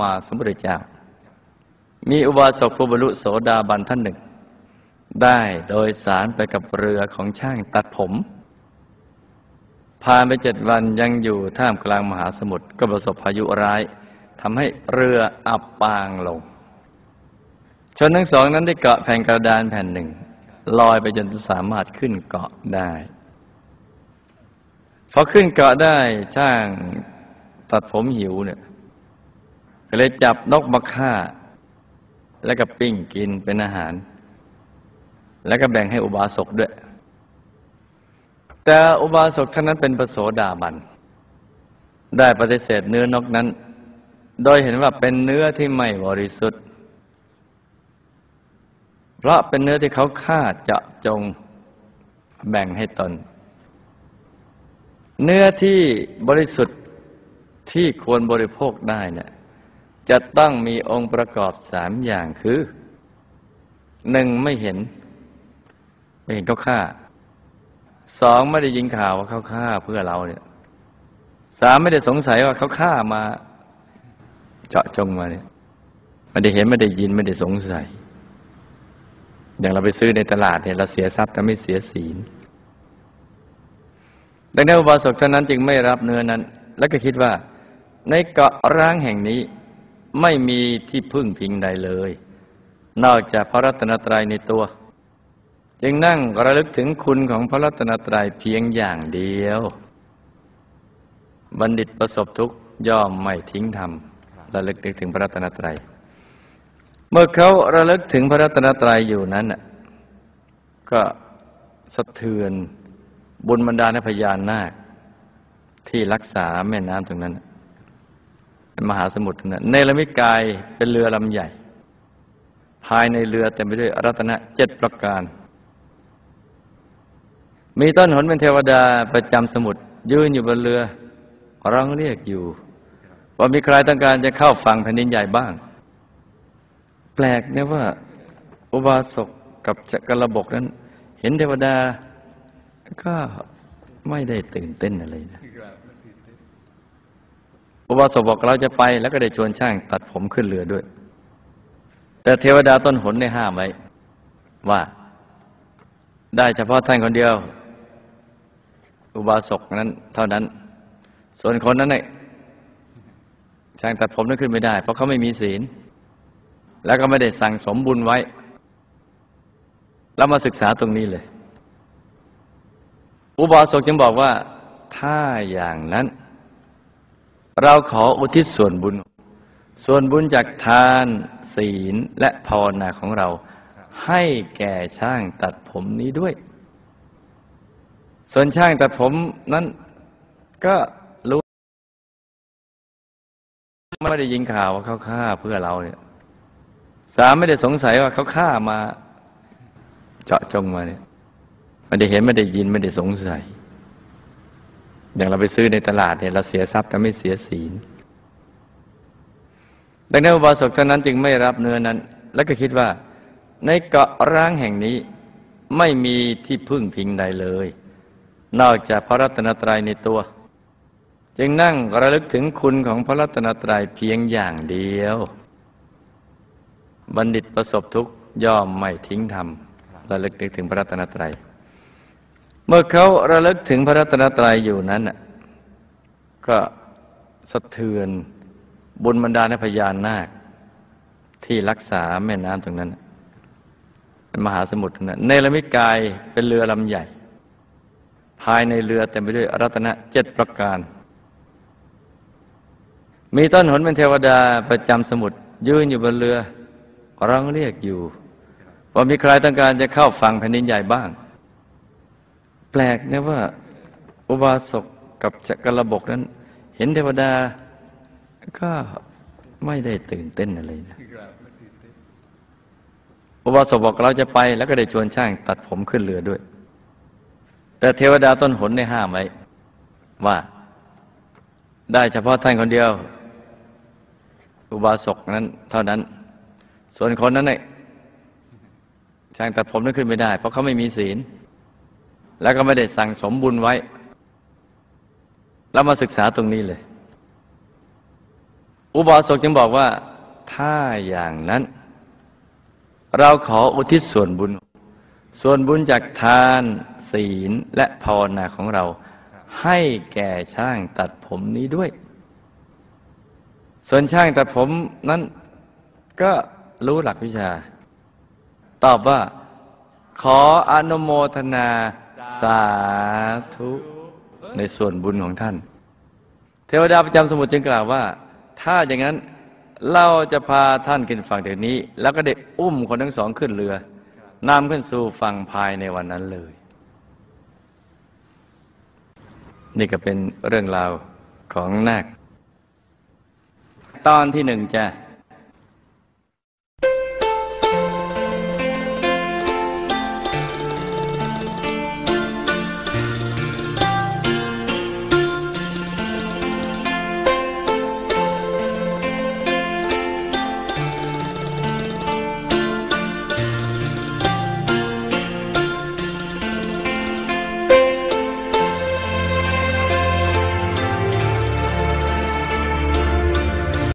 มาสัมพุทธเจ้า มีอุบาสกผู้บรรลุโสดาบันท่านหนึ่ง ได้โดยสารไปกับเรือของช่างตัดผมผ่านไปเจ็ดวันยังอยู่ท่ามกลางมหาสมุทรก็ประสบพายุร้ายทำให้เรืออับปางลง ชนทั้งสองนั้นได้เกาะแผ่นกระดานแผ่นหนึ่ง ลอยไปจนสามารถขึ้นเกาะได้พอขึ้นเกาะได้ช่างตัดผมหิวเนี่ย ก็เลยจับนกมาฆ่า แล้วก็ปิ้งกินเป็นอาหาร แล้วก็แบ่งให้อุบาสกด้วย แต่อุบาสกท่านนั้นเป็นประโสดาบัน ได้ปฏิเสธเนื้อนกนั้น โดยเห็นว่าเป็นเนื้อที่ไม่บริสุทธิ์ เพราะเป็นเนื้อที่เขาฆ่าจะจงแบ่งให้ตน เนื้อที่บริสุทธิ์ที่ควรบริโภคได้เนี่ย จะต้องมีองค์ประกอบสามอย่างคือหนึ่งไม่เห็น ไม่เห็นเขาฆ่าสองไม่ได้ยินข่าวว่าเขาฆ่าเพื่อเราเนี่ยสามไม่ได้สงสัยว่าเขาฆ่ามา เจาะจงมาเนี่ยไม่ได้เห็นไม่ได้ยินไม่ได้สงสัย อย่างเราไปซื้อในตลาดเนี่ยเราเสียทรัพย์แต่ไม่เสียศีลดังนั้นอุบาสกท่านนั้นจึงไม่รับเนื้อนั้น แล้วก็คิดว่า ในเกาะร้างแห่งนี้ ไม่มีที่พึ่งพิงใดเลย นอกจากพระรัตนตรัยในตัว จึงนั่งระลึกถึงคุณของพระรัตนตรัยเพียงอย่างเดียว บัณฑิตประสบทุกย่อมไม่ทิ้งธรรมระลึกนึกถึงพระรัตนตรัย เมื่อเขาระลึกถึงพระรัตนตรัยอยู่นั้นก็สะเทือนบุญบรรดาในพญานาคที่รักษาแม่น้ำตรงนั้น มหาสมุทรนะเนรมิตกายเป็นเรือลำใหญ่ ภายในเรือเต็มไปด้วยรัตนะเจ็ดประการ มีต้นหนเป็นเทวดาประจำสมุทรยืนอยู่บนเรือร้องเรียกอยู่ ว่ามีใครต้องการจะเข้าฝั่งแผ่นดินใหญ่บ้าง แปลกเนี่ยว่า อุบาสกกับจักรบกนั้น เห็นเทวดาก็ไม่ได้ตื่นเต้นอะไรนะ อุบาสกบอกเราจะไปแล้วก็ได้ชวนช่างตัดผมขึ้นเรือด้วย แต่เทวดาต้นหนได้ห้ามไว้ว่า ได้เฉพาะท่านคนเดียว อุบาสกนั้น เท่านั้น ส่วนคนนั้นเนี่ยช่างตัดผมนั้นขึ้นไม่ได้ เพราะเขาไม่มีศีล แล้วก็ไม่ได้สั่งสมบุญไว้เรามาศึกษาตรงนี้เลย อุบาสกจึงบอกว่าถ้าอย่างนั้น เราขออุทิศส่วนบุญ ส่วนบุญจากทานศีลและภาวนาของเรา ให้แก่ช่างตัดผมนี้ด้วย ส่วนช่างตัดผมนั้นก็รู้ไม่ได้ยินข่าวว่าเขาฆ่าเพื่อเราเนี่ยสามไม่ได้สงสัยว่าเขาฆ่ามา เจาะจงมาเนี่ยไม่ได้เห็นไม่ได้ยินไม่ได้สงสัย อย่างเราไปซื้อในตลาดเนี่ยเราเสียทรัพย์แต่ไม่เสียศีล ดังนั้นอุบาสกท่านนั้นจึงไม่รับเนื้อนั้น แล้วก็คิดว่า ในเกาะร้างแห่งนี้ไม่มีที่พึ่งพิงใดเลย นอกจากพระรัตนตรัยในตัว จึงนั่งระลึกถึงคุณของพระรัตนตรัยเพียงอย่างเดียว บัณฑิตประสบทุกย่อมไม่ทิ้งธรรมระลึกนึกถึงพระรัตนตรัย เมื่อเขาระลึกถึงพระรัตนตรัยอยู่นั้นก็สะเทือนบุญบรรดาในพญานาค ที่รักษาแม่น้ำตรงนั้นเป็นมหาสมุทรนั้นเนรมิกายเป็นเรือลำใหญ่ ภายในเรือเต็มไปด้วยรัตนะเจ็ดประการ มีต้นหนเป็นเทวดาประจำสมุทรยืนอยู่บนเรือร้องเรียกอยู่ ว่ามีใครต้องการจะเข้าฝั่งแผ่นดินใหญ่บ้าง แปลกนะว่า อุบาสกกับจักรบกนั้น เห็นเทวดาก็ไม่ได้ตื่นเต้นอะไรนะอุบาสกบอกเราจะไปแล้วก็ได้ชวนช่างตัดผมขึ้นเรือด้วย แต่เทวดาต้นหนได้ห้ามไว้ว่า ได้เฉพาะท่านคนเดียว อุบาสกนั้น เท่านั้น ส่วนคนนั้นเนี่ยช่างตัดผมนั้นขึ้นไม่ได้ เพราะเขาไม่มีศีล แล้วก็ไม่ได้สั่งสมบุญไว้เรามาศึกษาตรงนี้เลย อุบาสกจึงบอกว่า ถ้าอย่างนั้น เราขออุทิศส่วนบุญ ส่วนบุญจากทานศีลและภาวนาของเรา ให้แก่ช่างตัดผมนี้ด้วย ส่วนช่างตัดผมนั้นก็รู้หลักวิชา ตอบว่าขออนุโมทนา สาธุในส่วนบุญของท่าน เทวดาประจำสมุทรจึงกล่าวว่า ถ้าอย่างนั้นเราจะพาท่านขึ้นฝั่งเดี๋ยวนี้ แล้วก็ได้อุ้มคนทั้งสองขึ้นเรือนำขึ้นสู่ฝั่งภายในวันนั้นเลย นี่ก็เป็นเรื่องราวของนาคตอนที่หนึ่งจ้ะ